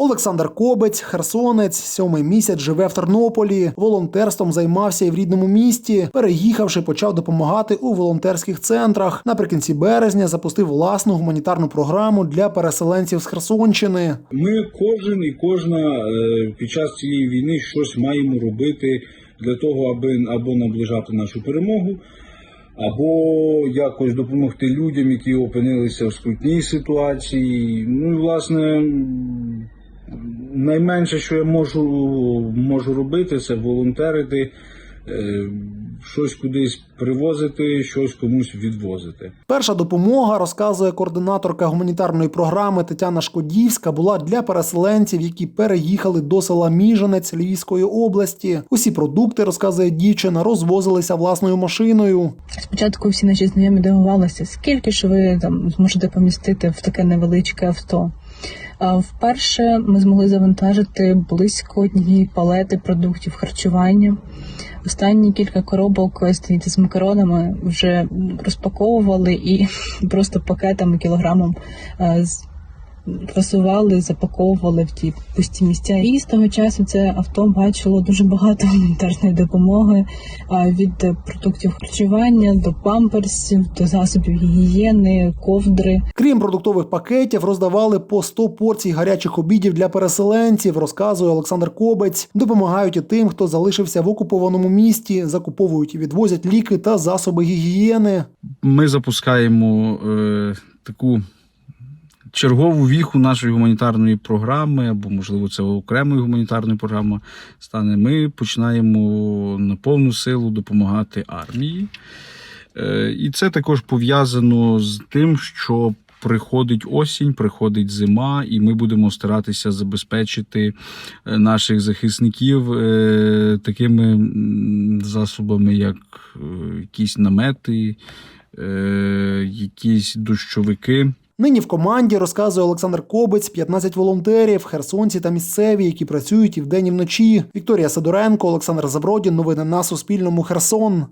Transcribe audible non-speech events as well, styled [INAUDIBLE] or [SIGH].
Олександр Кобець, херсонець, сьомий місяць живе в Тернополі. Волонтерством займався і в рідному місті. Переїхавши, почав допомагати у волонтерських центрах. Наприкінці березня запустив власну гуманітарну програму для переселенців з Херсонщини. Ми кожен і кожна е, під час цієї війни щось маємо робити для того, аби або наближати нашу перемогу, або якось допомогти людям, які опинилися в скрутній ситуації. Ну і власне. Найменше, що я можу, можу робити, це волонтерити, е, щось кудись привозити, щось комусь відвозити. Перша допомога, розказує координаторка гуманітарної програми Тетяна Шкодівська, була для переселенців, які переїхали до села Міженець Львівської області. Усі продукти, розказує дівчина, розвозилися власною машиною. Спочатку всі наші знайомі дивувалися, скільки ж ви там зможете помістити в таке невеличке авто. А Вперше ми змогли завантажити близько однієї палети продуктів харчування. Останні кілька коробок стоїть з макаронами вже розпаковували і [LAUGHS] просто пакетами кілограмом е, фасували, запаковували в ті пусті місця. І з того часу це авто бачило дуже багато гуманітарної допомоги а, від продуктів харчування до памперсів, до засобів гігієни, ковдри. Крім продуктових пакетів, роздавали по 100 порцій гарячих обідів для переселенців, розказує Олександр Кобець. Допомагають і тим, хто залишився в окупованому місті, закуповують і відвозять ліки та засоби гігієни. ми запускаємо е, таку чергову віху нашої гуманітарної програми, або, можливо, це окремою гуманітарною програмою стане. Ми починаємо на повну силу допомагати армії. Е, і це також пов'язано з тим, що. Приходить осінь, приходить зима, і ми будемо старатися забезпечити е, наших захисників е, такими засобами, як якісь намети, якісь дощовики. Нині в команді розказує Олександр Кобець, 15 волонтерів, херсонці та місцеві, які працюють і вдень, і вночі. Вікторія Сидоренко, Олександр Забродін. Новини на Суспільному. Херсон.